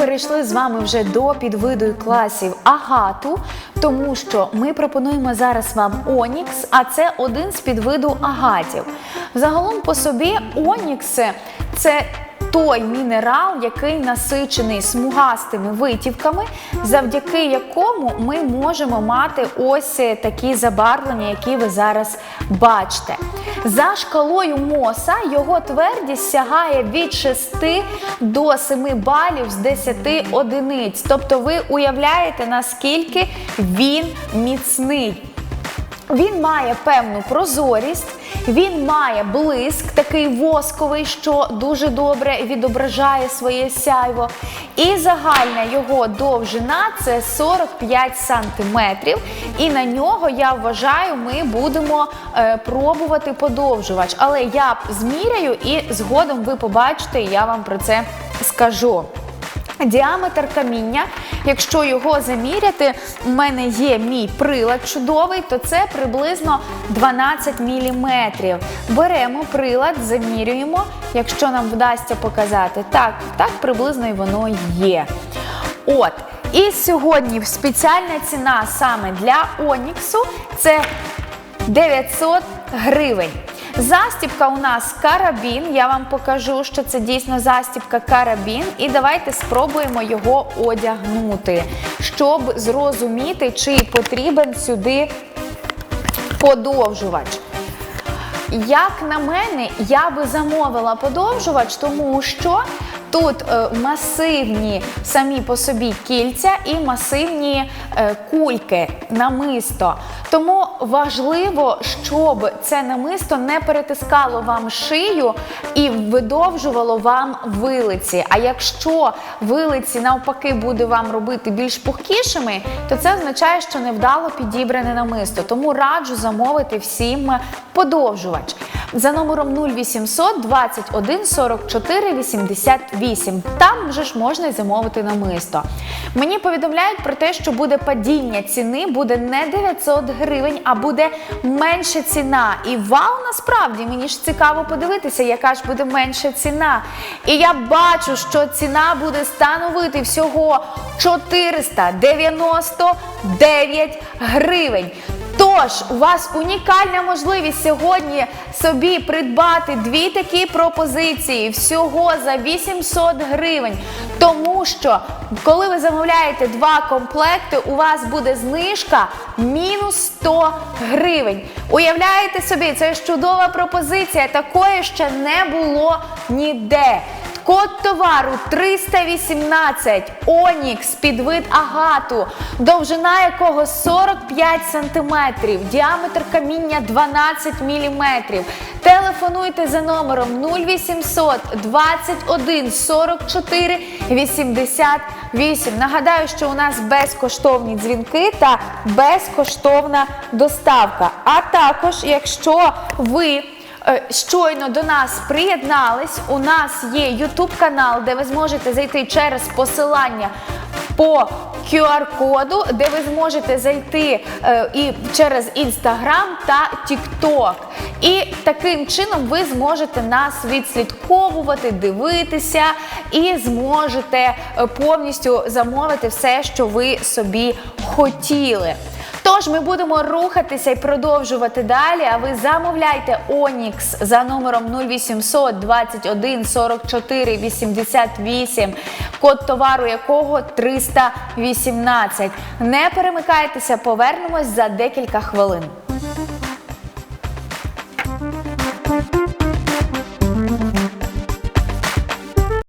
перейшли з вами вже до підвиду класів агату, тому що ми пропонуємо зараз вам Онікс, а це один з підвиду агатів. Загалом по собі Онікс це той мінерал, який насичений смугастими витівками, завдяки якому ми можемо мати ось такі забарвлення, які ви зараз бачите. За шкалою Моса його твердість сягає від 6 до 7 балів з 10 одиниць. Тобто ви уявляєте, наскільки він міцний. Він має певну прозорість, він має блиск, такий восковий, що дуже добре відображає своє сяйво. І загальна його довжина це 45 сантиметрів. І на нього, я вважаю, ми будемо е, пробувати подовжувач. Але я зміряю і згодом ви побачите, я вам про це скажу. Діаметр каміння, якщо його заміряти, у мене є мій прилад чудовий, то це приблизно 12 мм. Беремо прилад, замірюємо, якщо нам вдасться показати. Так, так приблизно і воно є. От. І сьогодні спеціальна ціна саме для Оніксу це 900 гривень. Застібка у нас карабін. Я вам покажу, що це дійсно застібка карабін. І давайте спробуємо його одягнути, щоб зрозуміти, чи потрібен сюди подовжувач. Як на мене, я би замовила подовжувач, тому що тут е, масивні самі по собі кільця і масивні е, кульки, намисто. Тому важливо, щоб це намисто не перетискало вам шию і видовжувало вам вилиці. А якщо вилиці навпаки буде вам робити більш пухкішими, то це означає, що невдало підібране намисто. Тому раджу замовити всім подовжувач. За номером 0800 21 44 88. Там вже ж можна й замовити намисто. Мені повідомляють про те, що буде падіння ціни, буде не 900 гривень, а буде менша ціна. І вау, насправді мені ж цікаво подивитися, яка ж буде менша ціна. І я бачу, що ціна буде становити всього 499 гривень. Тож, у вас унікальна можливість сьогодні собі придбати дві такі пропозиції всього за 800 гривень. Тому що, коли ви замовляєте два комплекти, у вас буде знижка мінус 100 гривень. Уявляєте собі, це ж чудова пропозиція. Такої ще не було ніде. Код товару 318 Онікс під вид агату, довжина якого 45 см, діаметр каміння 12 мм. Телефонуйте за номером 0800 21 44 88. Нагадаю, що у нас безкоштовні дзвінки та безкоштовна доставка. А також, якщо ви щойно до нас приєднались. У нас є YouTube канал, де ви зможете зайти через посилання по QR-коду, де ви зможете зайти е, і через Instagram та TikTok. І таким чином ви зможете нас відслідковувати, дивитися і зможете е, повністю замовити все, що ви собі хотіли. Тож ми будемо рухатися і продовжувати далі. А ви замовляйте Онікс за номером 0800 21 44 88, код товару якого 318. Не перемикайтеся, повернемось за декілька хвилин.